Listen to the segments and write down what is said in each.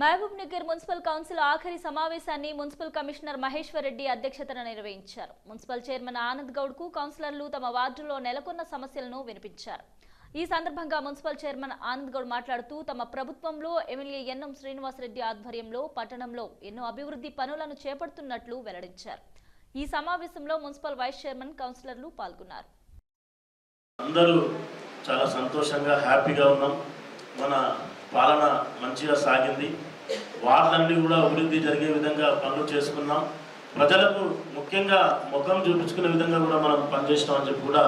Mahabub Nagar municipal council ఆఖరి సమావేశాన్ని municipal commissioner Maheshwar Reddy అధ్యక్షతన నిర్వహించారు. మున్సిపల్ చైర్మన్ ఆనంద్ గౌడ్కు కౌన్సిలర్లు తమ వార్డులో నెలకొన్న సమస్యలను వినిపించారు. ఈ సందర్భంగా మున్సిపల్ చైర్మన్ ఆనంద్ గౌడ్ మాట్లాడుతూ తమ ప్రభుత్వంలో ఎమ్మెల్యే ఎన్ఎం శ్రీనివాసరెడ్డి ఆధ్వర్యంలో పట్టణంలో ఎన్నో అభివృద్ధి పనులను చేపడుతున్నట్లు వెల్లడించారు. ఈ సమావేశంలో మున్సిపల్ వైస్ చైర్మన్ కౌన్సిలర్లు పాల్గొన్నారు. అందరూ చాలా సంతోషంగా హ్యాపీగా ఉన్నాం. మన పాలన మంచిగా సాగింది. వార్డులన్నీ కూడా అభివృద్ధి జరిగే విధంగా పనులు చేసుకున్నాం. ప్రజలకు ముఖ్యంగా ముఖం చూపించుకునే విధంగా కూడా మనం పనిచేసినాం అని చెప్పి కూడా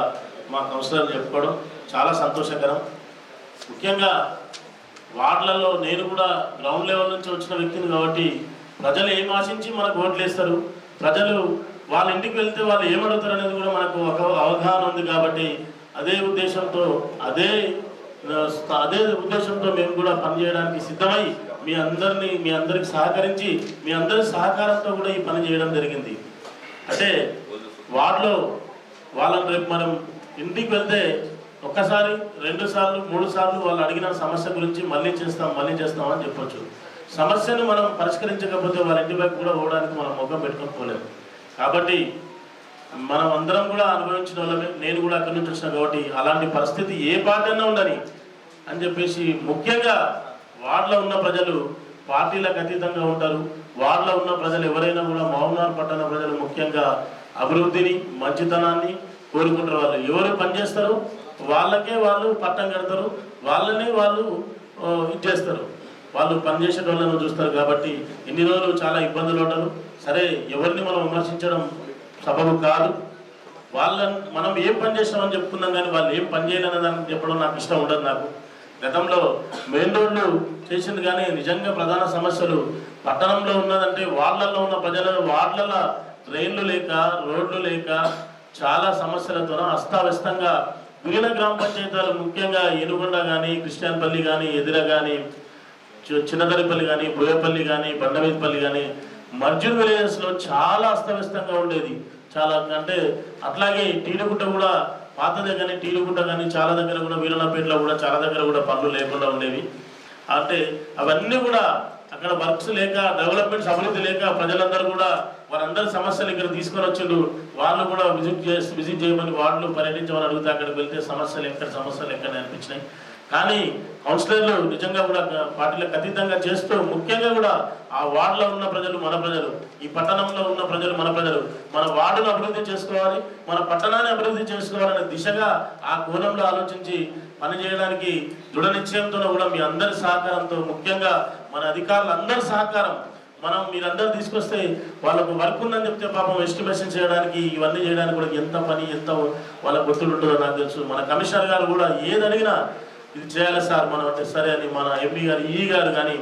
మా కౌన్సిలర్ చెప్పుకోవడం చాలా సంతోషకరం. ముఖ్యంగా వార్డులలో నేను కూడా గ్రౌండ్ లెవెల్ నుంచి వచ్చిన వ్యక్తిని కాబట్టి ప్రజలు ఏం ఆశించి మనకు ఓట్లేస్తారు ప్రజలు వాళ్ళ ఇంటికి వెళ్తే వాళ్ళు ఏమడుగుతారు అనేది కూడా మనకు ఒక అవగాహన ఉంది కాబట్టి అదే ఉద్దేశంతో అదే అదే ఉద్దేశంతో మేము కూడా పనిచేయడానికి సిద్ధమై మీ అందరిని మీ అందరికి సహకరించి మీ అందరి సహకారంతో కూడా ఈ పని చేయడం జరిగింది. అంటే వాటిలో వాళ్ళని రేపు మనం ఇంటికి వెళ్తే ఒక్కసారి రెండు సార్లు మూడు సార్లు వాళ్ళు అడిగిన సమస్య గురించి మళ్ళీ చేస్తాం మళ్ళీ చేస్తాం అని చెప్పొచ్చు. సమస్యను మనం పరిష్కరించకపోతే వాళ్ళ ఇంటి వైపు కూడా పోవడానికి మనం ముఖం పెట్టుకొని కాబట్టి మనం అందరం కూడా అనుభవించిన వాళ్ళమే. నేను కూడా అక్కడి నుంచి వచ్చిన కాబట్టి అలాంటి పరిస్థితి ఏ పాటైనా ఉండని అని చెప్పేసి ముఖ్యంగా వార్డులో ఉన్న ప్రజలు పార్టీలకు అతీతంగా ఉంటారు. వార్డులో ఉన్న ప్రజలు ఎవరైనా కూడా మహబూబ్నగర్ పట్టణ ప్రజలు ముఖ్యంగా అభివృద్ధిని మంచితనాన్ని కోరుకుంటారు వాళ్ళు. ఎవరు పనిచేస్తారు వాళ్ళకే వాళ్ళు పట్టం కడతారు. వాళ్ళనే వాళ్ళు ఇచ్చేస్తారు వాళ్ళు పనిచేసే వాళ్ళను చూస్తారు కాబట్టి ఇన్ని రోజులు చాలా ఇబ్బందులు ఉంటారు సరే ఎవరిని మనం విమర్శించడం సబబు కాదు. వాళ్ళని మనం ఏం పని చేస్తామని చెప్పుకున్నాం కానీ వాళ్ళు ఏం పని చేయలేదని చెప్పడం నాకు ఇష్టం ఉండదు నాకు. గతంలో మెయిన్ రోడ్లు చేసింది కానీ నిజంగా ప్రధాన సమస్యలు పట్టణంలో ఉన్నదంటే వాళ్ళల్లో ఉన్న ప్రజల వాళ్ళ ట్రైన్లు లేక రోడ్లు లేక చాలా సమస్యలతో అస్తావ్యస్తంగా మిగిలిన గ్రామ పంచాయతీలు ముఖ్యంగా ఏనుగొండ కానీ క్రిస్టియన్పల్లి కానీ ఎదిర కానీ చిన్నదరిపల్లి కానీ బోయపల్లి కానీ బండమీదపల్లి కానీ మర్జున్ విలేజెస్లో చాలా అస్తవ్యస్తంగా ఉండేది. చాలా అంటే అట్లాగే టీలుగుట్ట కూడా పాత కానీ టీలుగుంట కానీ చాలా దగ్గర కూడా వీరన్నపేటలో కూడా చాలా దగ్గర కూడా పనులు లేకుండా ఉండేవి. అంటే అవన్నీ కూడా అక్కడ వర్క్స్ లేక డెవలప్మెంట్ అభివృద్ధి లేక ప్రజలందరూ కూడా వారందరి సమస్యలు ఇక్కడ తీసుకొని వచ్చిండు వాళ్ళు కూడా విజిట్ చేసి విజిట్ చేయమని వాళ్ళు పర్యటించమని అడిగితే అక్కడికి వెళ్తే సమస్యలు ఎక్కడ సమస్యలు ఎక్కడ అనిపించినాయి. కానీ కౌన్సిలర్లు నిజంగా కూడా పార్టీలకు అతీతంగా చేస్తూ ముఖ్యంగా కూడా ఆ వార్డులో ఉన్న ప్రజలు మన ప్రజలు ఈ పట్టణంలో ఉన్న ప్రజలు మన ప్రజలు మన వార్డును అభివృద్ధి చేసుకోవాలి మన పట్టణాన్ని అభివృద్ధి చేసుకోవాలనే దిశగా ఆ కోణంలో ఆలోచించి పనిచేయడానికి దృఢ నిశ్చయంతో కూడా మీ అందరి సహకారంతో ముఖ్యంగా మన అధికారులందరి సహకారం మనం మీరందరూ తీసుకొస్తే వాళ్ళకు వర్క్ ఉందని చెప్తే పాపం ఎస్టిమేషన్ చేయడానికి ఇవన్నీ చేయడానికి కూడా ఎంత పని ఎంత వాళ్ళ గుర్తులు ఉంటుందో నాకు తెలుసు. మన కమిషనర్ గారు కూడా ఏదడిగినా ఇది చేయాలి సార్? మనం అంటే సరే అని మన ఎంపీ గారు ఈ గారు కానీ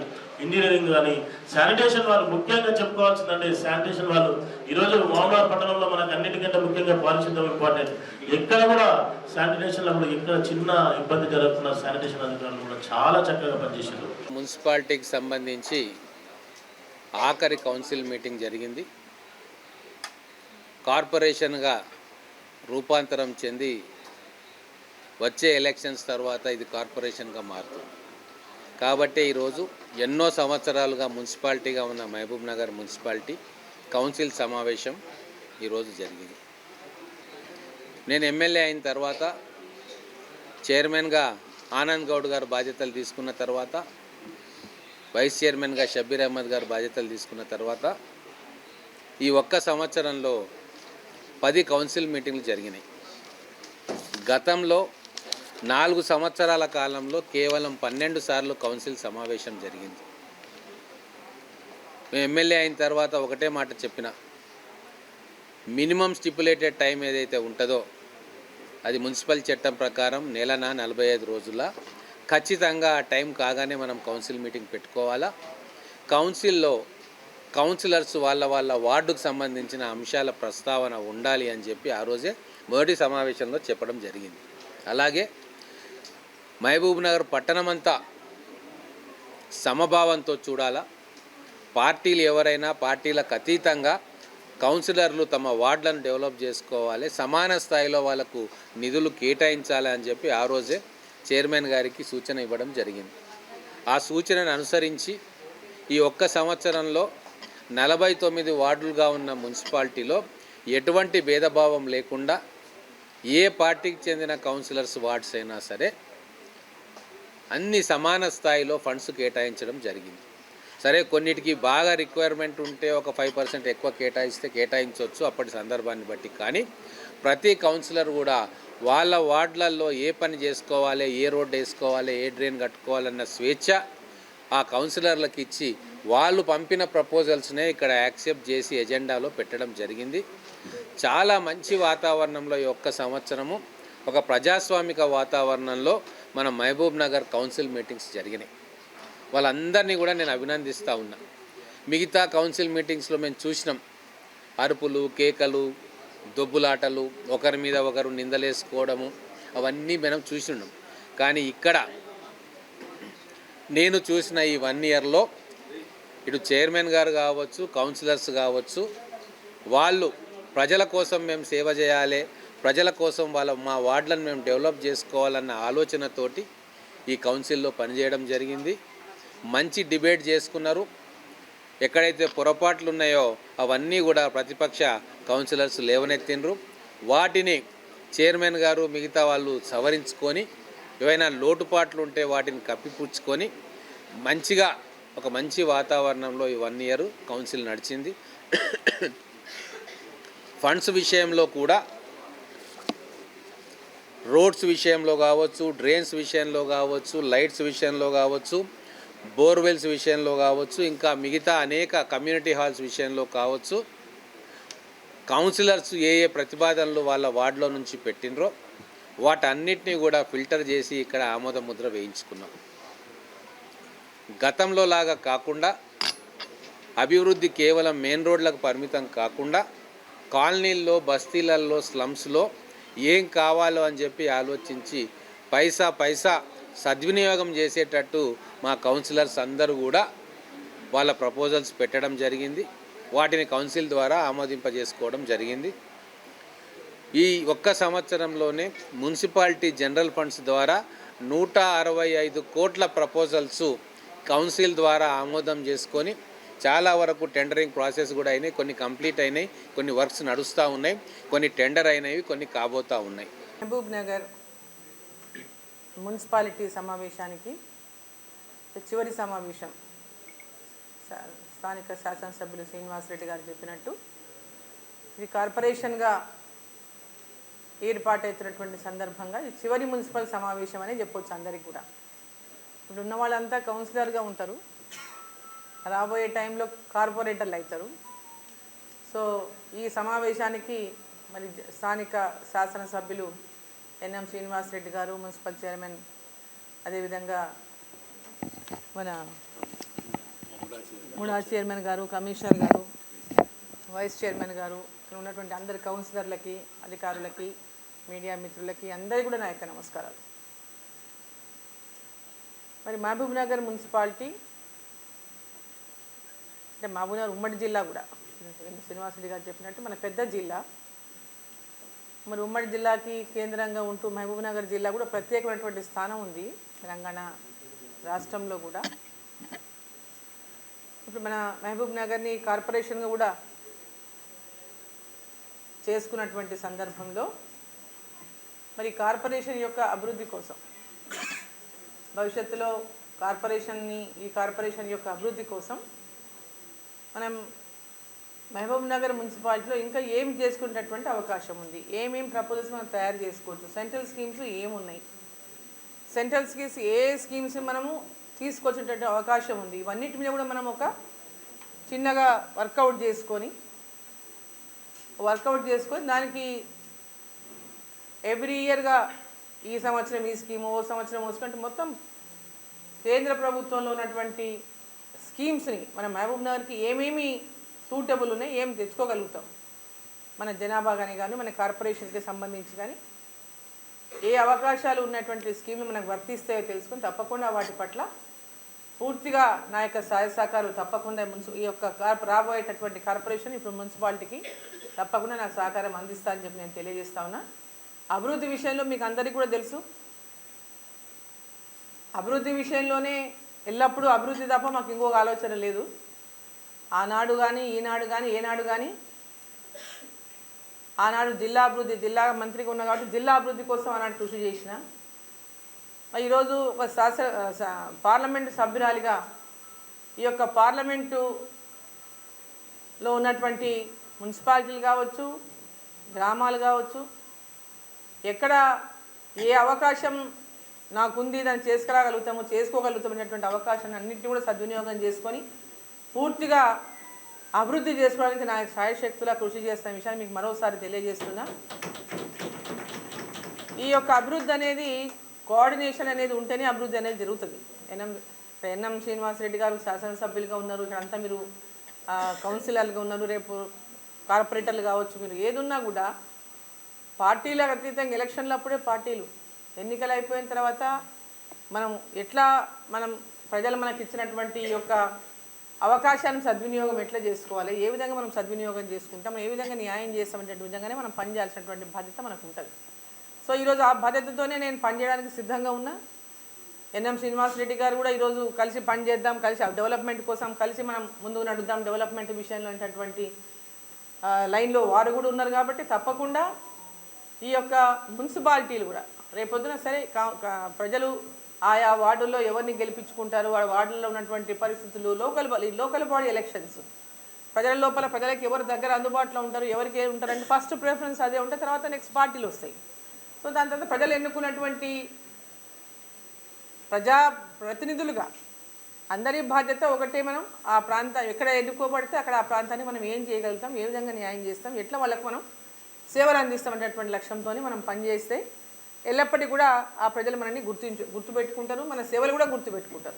ఇంజనీరింగ్ కానీ శానిటేషన్ వాళ్ళు ముఖ్యంగా చెప్పుకోవాల్సిందంటే శానిటేషన్ వాళ్ళు ఈరోజు మామూలు పట్టణంలో మనకు అన్నిటికంటే ముఖ్యంగా పారిశుద్ధ్యం ఇంపార్టెంట్. ఎక్కడ కూడా శానిటేషన్లో కూడా ఎక్కడ చిన్న ఇబ్బంది జరుగుతున్న శానిటేషన్ అధికారులు కూడా చాలా చక్కగా పనిచేశారు. మున్సిపాలిటీకి సంబంధించి ఆఖరి కౌన్సిల్ మీటింగ్ జరిగింది. కార్పొరేషన్గా రూపాంతరం చెంది వచ్చే ఎలక్షన్స్ తర్వాత ఇది కార్పొరేషన్గా మారుతుంది. కాబట్టి ఈరోజు ఎన్నో సంవత్సరాలుగా మున్సిపాలిటీగా ఉన్న మహబూబ్ నగర్ మున్సిపాలిటీ కౌన్సిల్ సమావేశం ఈరోజు జరిగింది. నేను ఎమ్మెల్యే అయిన తర్వాత చైర్మన్గా ఆనంద్ గౌడ్ గారు బాధ్యతలు తీసుకున్న తర్వాత వైస్ చైర్మన్గా షబీర్ అహ్మద్ గారు బాధ్యతలు తీసుకున్న తర్వాత ఈ ఒక్క సంవత్సరంలో పది కౌన్సిల్ మీటింగ్లు జరిగినాయి. గతంలో నాలుగు సంవత్సరాల కాలంలో కేవలం పన్నెండు సార్లు కౌన్సిల్ సమావేశం జరిగింది. మేము ఎమ్మెల్యే అయిన తర్వాత ఒకటే మాట చెప్పిన. మినిమం స్టిపులేటెడ్ టైం ఏదైతే ఉంటుందో అది మున్సిపల్ చట్టం ప్రకారం నెలన నలభై ఐదు రోజుల. ఖచ్చితంగా ఆ టైం కాగానే మనం కౌన్సిల్ మీటింగ్ పెట్టుకోవాలా? కౌన్సిల్లో కౌన్సిలర్స్ వాళ్ళ వాళ్ళ వార్డుకు సంబంధించిన అంశాల ప్రస్తావన ఉండాలి అని చెప్పి ఆ రోజే మొదటి సమావేశంలో చెప్పడం జరిగింది. అలాగే మహబూబ్ నగర్ పట్టణమంతా సమభావంతో చూడాలా. పార్టీలు ఎవరైనా పార్టీలకు అతీతంగా కౌన్సిలర్లు తమ వార్డులను డెవలప్ చేసుకోవాలి సమాన స్థాయిలో వాళ్ళకు నిధులు కేటాయించాలి అని చెప్పి ఆ రోజే చైర్మన్ గారికి సూచన ఇవ్వడం జరిగింది. ఆ సూచనను అనుసరించి ఈ ఒక్క సంవత్సరంలో నలభై తొమ్మిది వార్డులుగా ఉన్న మున్సిపాలిటీలో ఎటువంటి భేదభావం లేకుండా ఏ పార్టీకి చెందిన కౌన్సిలర్స్ వార్డ్స్ అయినా సరే అన్ని సమాన స్థాయిలో ఫండ్స్ కేటాయించడం జరిగింది. సరే కొన్నిటికి బాగా రిక్వైర్మెంట్ ఉంటే ఒక ఫైవ్ పర్సెంట్ ఎక్కువ కేటాయిస్తే కేటాయించవచ్చు అప్పటి సందర్భాన్ని బట్టి. కానీ ప్రతి కౌన్సిలర్ కూడా వాళ్ళ వార్డులలో ఏ పని చేసుకోవాలి ఏ రోడ్డు వేసుకోవాలి ఏ డ్రైన్ కట్టుకోవాలన్న స్వేచ్ఛ ఆ కౌన్సిలర్లకు ఇచ్చి వాళ్ళు పంపిన ప్రపోజల్స్నే ఇక్కడ యాక్సెప్ట్ చేసి ఎజెండాలో పెట్టడం జరిగింది. చాలా మంచి వాతావరణంలో ఈ ఒక్క సంవత్సరము ఒక ప్రజాస్వామిక వాతావరణంలో మన మహబూబ్ నగర్ కౌన్సిల్ మీటింగ్స్ జరిగినాయి. వాళ్ళందరినీ కూడా నేను అభినందిస్తూ ఉన్నా. మిగతా కౌన్సిల్ మీటింగ్స్లో మేము చూసినాం. అరుపులు కేకలు దొబ్బులాటలు ఒకరి మీద ఒకరు నిందలేసుకోవడము అవన్నీ మనం చూసినాం. కానీ ఇక్కడ నేను చూసిన ఈ వన్ ఇయర్లో ఇటు చైర్మన్ గారు కావచ్చు కౌన్సిలర్స్ కావచ్చు వాళ్ళు ప్రజల కోసం మేము సేవ చేయాలి ప్రజల కోసం వాళ్ళ మా వార్డులను మేము డెవలప్ చేసుకోవాలన్న ఆలోచనతోటి ఈ కౌన్సిల్లో పనిచేయడం జరిగింది. మంచి డిబేట్ చేసుకున్నారు. ఎక్కడైతే పొరపాట్లు ఉన్నాయో అవన్నీ కూడా ప్రతిపక్ష కౌన్సిలర్స్ లేవనెత్తిండ్రు. వాటిని చైర్మన్ గారు మిగతా వాళ్ళు సవరించుకొని ఏవైనా లోటుపాట్లు ఉంటే వాటిని కప్పిపుచ్చుకొని మంచిగా ఒక మంచి వాతావరణంలో ఈ వన్ ఇయర్ కౌన్సిల్ నడిచింది. ఫండ్స్ విషయంలో కూడా రోడ్స్ విషయంలో కావచ్చు డ్రైన్స్ విషయంలో కావచ్చు లైట్స్ విషయంలో కావచ్చు బోర్వెల్స్ విషయంలో కావచ్చు ఇంకా మిగతా అనేక కమ్యూనిటీ హాల్స్ విషయంలో కావచ్చు కౌన్సిలర్స్ ఏ ఏ ప్రతిపాదనలు వాళ్ళ వార్డులో నుంచి పెట్టినరో వాటన్నిటినీ కూడా ఫిల్టర్ చేసి ఇక్కడ ఆమోద ముద్ర వేయించుకున్నాం. గతంలో లాగా కాకుండా అభివృద్ధి కేవలం మెయిన్ రోడ్లకు పరిమితం కాకుండా కాలనీల్లో బస్తీలలో స్లమ్స్లో ఏం కావాలో అని చెప్పి ఆలోచించి పైసా పైసా సద్వినియోగం చేసేటట్టు మా కౌన్సిలర్స్ అందరూ కూడా వాళ్ళ ప్రపోజల్స్ పెట్టడం జరిగింది. వాటిని కౌన్సిల్ ద్వారా ఆమోదింపజేసుకోవడం జరిగింది. ఈ ఒక్క సంవత్సరంలోనే మున్సిపాలిటీ జనరల్ ఫండ్స్ ద్వారా నూట అరవై ఐదు కోట్ల ప్రపోజల్స్ కౌన్సిల్ ద్వారా ఆమోదం చేసుకొని చాలా వరకు టెండరింగ్ ప్రాసెస్ కూడా అయినాయి. కొన్ని కంప్లీట్ అయినాయి. కొన్ని వర్క్స్ నడుస్తూ ఉన్నాయి. కొన్ని టెండర్ అయినవి కొన్ని కాబోతూ ఉన్నాయి. మహబూబ్ నగర్ మున్సిపాలిటీ సమావేశానికి చివరి సమావేశం. స్థానిక శాసనసభ్యులు శ్రీనివాసరెడ్డి గారు చెప్పినట్టు ఇది కార్పొరేషన్గా ఏర్పాటవుతున్నటువంటి సందర్భంగా ఇది చివరి మున్సిపల్ సమావేశం అని చెప్పొచ్చు అందరికి కూడా. ఇప్పుడు ఉన్న వాళ్ళంతా కౌన్సిలర్గా ఉంటారు. రాబోయే టైంలో కార్పొరేటర్లు అవుతారు. సో ఈ సమావేశానికి మరి స్థానిక శాసనసభ్యులు ఎన్ఎం శ్రీనివాసరెడ్డి గారు మున్సిపల్ చైర్మన్ అదేవిధంగా మన ముడా చైర్మన్ గారు కమిషనర్ గారు వైస్ చైర్మన్ గారు ఇక్కడ ఉన్నటువంటి అందరి కౌన్సిలర్లకి అధికారులకి మీడియా మిత్రులకి అందరికీ కూడా నా యొక్క నమస్కారాలు. మరి మహబూబ్ నగర్ మున్సిపాలిటీ అంటే మహబూబ్నగర్ ఉమ్మడి జిల్లా కూడా. శ్రీనివాసరెడ్డి గారు చెప్పినట్టు మన పెద్ద జిల్లా. మరి ఉమ్మడి జిల్లాకి కేంద్రంగా ఉంటూ మహబూబ్నగర్ జిల్లా కూడా ప్రత్యేకమైనటువంటి స్థానం ఉంది తెలంగాణ రాష్ట్రంలో కూడా. ఇప్పుడు మన మహబూబ్ నగర్ని కార్పొరేషన్గా కూడా చేసుకున్నటువంటి సందర్భంలో మరి కార్పొరేషన్ యొక్క అభివృద్ధి కోసం భవిష్యత్తులో కార్పొరేషన్ని ఈ కార్పొరేషన్ యొక్క అభివృద్ధి కోసం మనం మహబూబ్ నగర్ మున్సిపాలిటీలో ఇంకా ఏం చేసుకునేటటువంటి అవకాశం ఉంది? ఏమేం ప్రపోజల్స్ మనం తయారు చేసుకోవచ్చు? సెంట్రల్ స్కీమ్స్ ఏమున్నాయి? సెంట్రల్ స్కీమ్స్ ఏ స్కీమ్స్ మనము తీసుకొచ్చేటటువంటి అవకాశం ఉంది? ఇవన్నిటి మీద కూడా మనం ఒక చిన్నగా వర్కౌట్ చేసుకొని వర్కౌట్ చేసుకొని దానికి ఎవ్రీ ఇయర్గా ఈ సంవత్సరం ఈ స్కీమ్ ఓ సంవత్సరం వస్తుంటే మొత్తం కేంద్ర ప్రభుత్వంలో ఉన్నటువంటి స్కీమ్స్ని మన మహబూబ్ నగర్కి ఏమేమి సూటబుల్ ఉన్నాయి ఏం తెచ్చుకోగలుగుతాం? మన జనాభా కానీ కానీ మన కార్పొరేషన్కి సంబంధించి కానీ ఏ అవకాశాలు ఉన్నటువంటి స్కీమ్లు మనకు వర్తిస్తాయో తెలుసుకొని తప్పకుండా వాటి పట్ల పూర్తిగా నా యొక్క సహాయ సహకారాలు తప్పకుండా మున్సి ఈ యొక్క కార్ప రాబోయేటటువంటి కార్పొరేషన్ ఇప్పుడు మున్సిపాలిటీకి తప్పకుండా నా సహకారం అందిస్తా అని చెప్పి నేను తెలియజేస్తా ఉన్నా. అభివృద్ధి విషయంలో మీకు అందరికీ కూడా తెలుసు. అభివృద్ధి విషయంలోనే ఎల్లప్పుడూ అభివృద్ధి తప్ప మాకు ఇంకొక ఆలోచన లేదు. ఆనాడు కానీ ఈనాడు కానీ ఏనాడు కానీ ఆనాడు జిల్లా అభివృద్ధి జిల్లా మంత్రిగా ఉన్నా కాబట్టి జిల్లా అభివృద్ధి కోసం ఆనాడు కృషి చేసిన. ఈరోజు ఒక శాసన పార్లమెంటు సభ్యురాలిగా ఈ యొక్క పార్లమెంటులో ఉన్నటువంటి మున్సిపాలిటీలు కావచ్చు గ్రామాలు కావచ్చు ఎక్కడ ఏ అవకాశం నాకుంది దాన్ని చేసుకురాగలుగుతాము చేసుకోగలుగుతాం అనేటువంటి అవకాశాన్ని అన్నింటినీ కూడా సద్వినియోగం చేసుకొని పూర్తిగా అభివృద్ధి చేసుకోవడానికి నా శాయశక్తులా కృషి చేస్తున్న విషయాన్ని మీకు మరోసారి తెలియజేస్తున్నా. ఈ యొక్క అభివృద్ధి అనేది కోఆర్డినేషన్ అనేది ఉంటేనే అభివృద్ధి అనేది జరుగుతుంది. ఎన్ఎం ఎన్ఎం శ్రీనివాసరెడ్డి గారు శాసనసభ్యులుగా ఉన్నారు ఇక్కడంతా మీరు కౌన్సిలర్గా కౌన్సిలర్లుగా ఉన్నారు రేపు కార్పొరేటర్లు కావచ్చు మీరు ఏదున్నా కూడా పార్టీలకు అతీతంగా ఎలక్షన్లు అప్పుడే పార్టీలు ఎన్నికలు అయిపోయిన తర్వాత మనం ఎట్లా మనం ప్రజలు మనకి ఇచ్చినటువంటి ఈ యొక్క అవకాశాన్ని సద్వినియోగం ఎట్లా చేసుకోవాలి? ఏ విధంగా మనం సద్వినియోగం చేసుకుంటాం? ఏ విధంగా న్యాయం చేస్తామనేటువంటి విధంగానే మనం పనిచేయాల్సినటువంటి బాధ్యత మనకు ఉంటుంది సో ఈరోజు ఆ బాధ్యతతోనే నేను పనిచేయడానికి సిద్ధంగా ఉన్నా. ఎన్ఎం శ్రీనివాసరెడ్డి గారు కూడా ఈరోజు కలిసి పనిచేద్దాం కలిసి డెవలప్మెంట్ కోసం కలిసి మనం ముందుకు నడుద్దాం డెవలప్మెంట్ విషయంలో అనేటటువంటి లైన్లో వారు కూడా ఉన్నారు కాబట్టి తప్పకుండా ఈ యొక్క మున్సిపాలిటీలు కూడా రేపొద్దున సరే కా- ప్రజలు ఆయా వార్డుల్లో ఎవరిని గెలిపించుకుంటారు? ఆ వార్డుల్లో ఉన్నటువంటి పరిస్థితులు లోకల్ లోకల్ బాడీ ఎలక్షన్స్. ప్రజల లోపల ప్రజలకు ఎవరి దగ్గర అందుబాటులో ఉంటారు ఎవరికి ఏ ఉంటారంటే ఫస్ట్ ప్రిఫరెన్స్ అదే ఉంటే తర్వాత నెక్స్ట్ పార్టీలు వస్తాయి. సో దాని తర్వాత ప్రజలు ఎన్నుకున్నటువంటి ప్రజా ప్రతినిధులుగా అందరి బాధ్యత ఒకటే మనం. ఆ ప్రాంతం ఎక్కడ ఎన్నుకోబడితే అక్కడ ఆ ప్రాంతాన్ని మనం ఏం చేయగలుగుతాం ఏ విధంగా న్యాయం చేస్తాం ఎట్లా వాళ్ళకు మనం సేవలు అందిస్తాం అనేటువంటి లక్ష్యంతో మనం పనిచేస్తే ఎల్లప్పటికీ కూడా ఆ ప్రజలు మనల్ని గుర్తించు గుర్తుపెట్టుకుంటారు మన సేవలు కూడా గుర్తుపెట్టుకుంటారు.